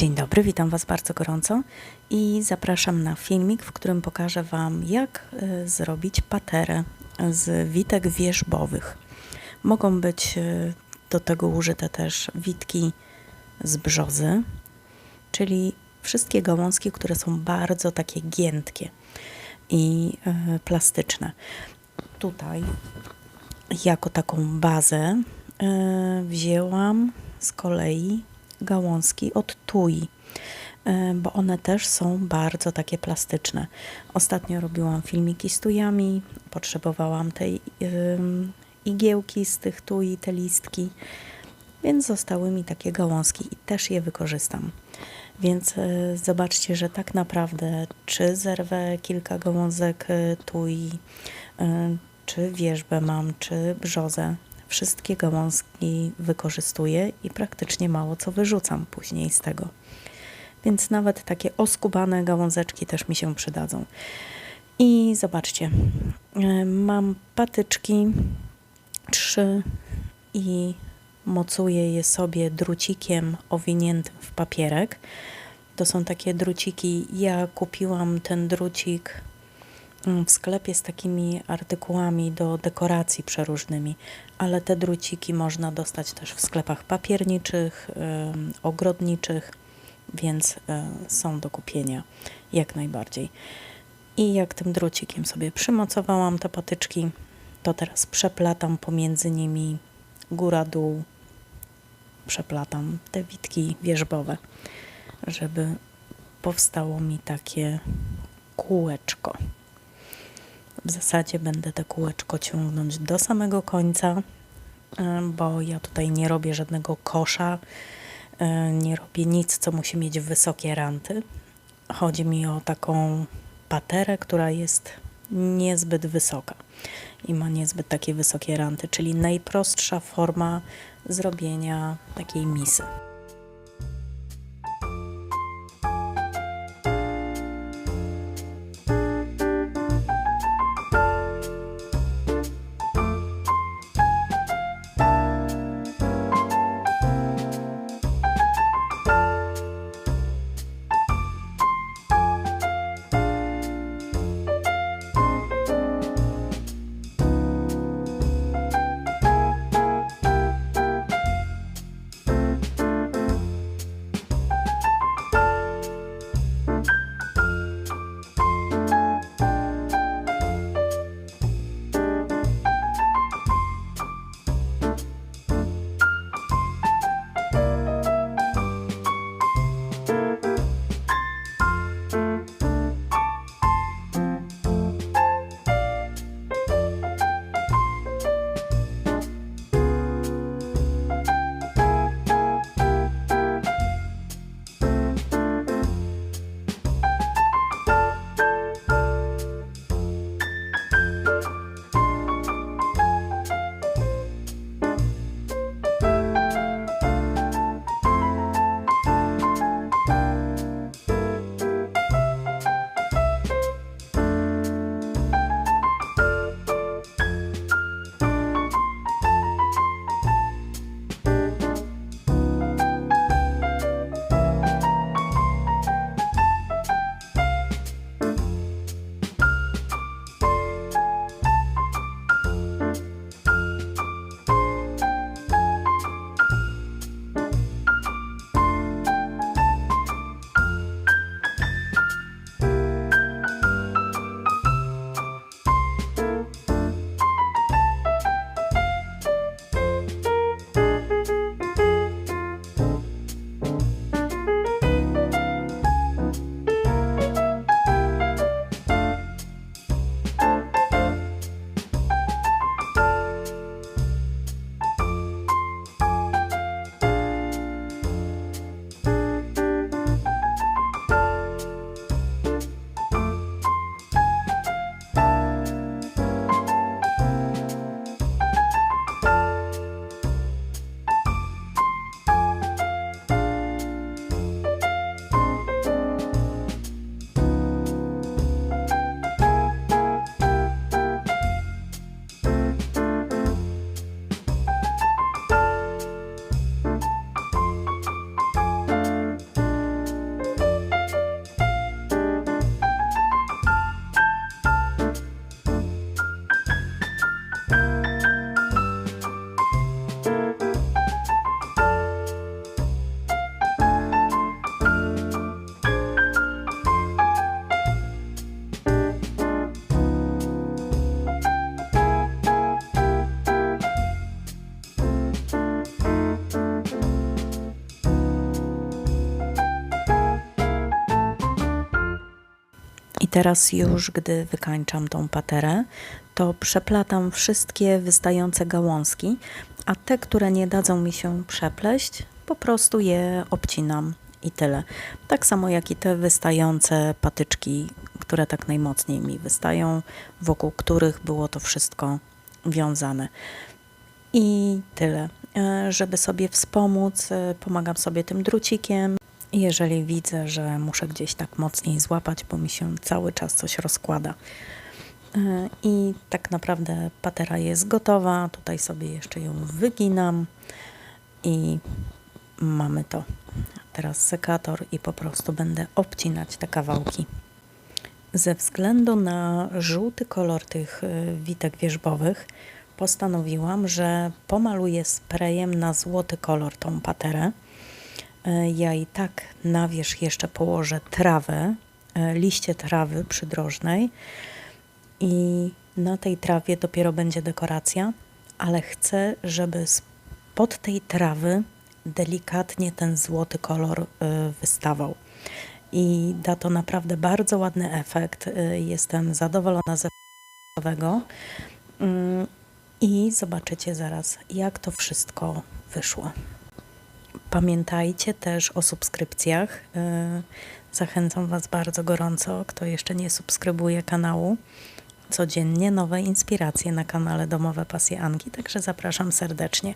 Dzień dobry, witam Was bardzo gorąco i zapraszam na filmik, w którym pokażę Wam, jak y, zrobić paterę z witek wierzbowych. Mogą być y, do tego użyte też witki z brzozy, czyli wszystkie gałązki, które są bardzo takie giętkie i y, plastyczne. Tutaj jako taką bazę wzięłam z kolei gałązki od tui, y, bo one też są bardzo takie plastyczne. Ostatnio robiłam filmiki z tujami, potrzebowałam tej igiełki z tych tui, te listki, więc zostały mi takie gałązki i też je wykorzystam. Więc y, zobaczcie, że tak naprawdę czy zerwę kilka gałązek y, tui, czy wierzbę mam, czy brzozę, wszystkie gałązki wykorzystuję i praktycznie mało co wyrzucam później z tego. Więc nawet takie oskubane gałązeczki też mi się przydadzą. I zobaczcie, y, mam patyczki trzy i mocuję je sobie drucikiem owiniętym w papierek. To są takie druciki. Ja kupiłam ten drucik w sklepie z takimi artykułami do dekoracji przeróżnymi, ale te druciki można dostać też w sklepach papierniczych, ogrodniczych, więc y, są do kupienia jak najbardziej. I jak tym drucikiem sobie przymocowałam te patyczki, to teraz przeplatam pomiędzy nimi góra-dół, przeplatam te witki wierzbowe, żeby powstało mi takie kółeczko. W zasadzie będę te kółeczko ciągnąć do samego końca, y, bo ja tutaj nie robię żadnego kosza, y, nie robię nic, co musi mieć wysokie ranty. Chodzi mi o taką paterę, która jest niezbyt wysoka i ma niezbyt takie wysokie ranty, czyli najprostsza forma zrobienia takiej misy. Teraz już, gdy wykańczam tą paterę, to przeplatam wszystkie wystające gałązki, a te, które nie dadzą mi się przepleść, po prostu je obcinam i tyle. Tak samo jak i te wystające patyczki, które tak najmocniej mi wystają, wokół których było to wszystko wiązane. I tyle. E, Żeby sobie wspomóc, e, pomagam sobie tym drucikiem. Jeżeli widzę, że muszę gdzieś tak mocniej złapać, bo mi się cały czas coś rozkłada. E, I tak naprawdę patera jest gotowa. Tutaj sobie jeszcze ją wyginam i mamy to. Teraz sekator i po prostu będę obcinać te kawałki. Ze względu na żółty kolor tych y, witek wierzbowych postanowiłam, że pomaluję sprayem na złoty kolor tą paterę. Y, Ja i tak na wierzch jeszcze położę trawę, y, liście trawy przydrożnej i na tej trawie dopiero będzie dekoracja, ale chcę, żeby spod tej trawy delikatnie ten złoty kolor y, wystawał. I da to naprawdę bardzo ładny efekt. Jestem zadowolona ze finałowego. Mm, I zobaczycie zaraz, jak to wszystko wyszło. Pamiętajcie też o subskrypcjach. Y, Zachęcam Was bardzo gorąco, kto jeszcze nie subskrybuje kanału. Codziennie nowe inspiracje na kanale Domowe Pasje Anki, także zapraszam serdecznie.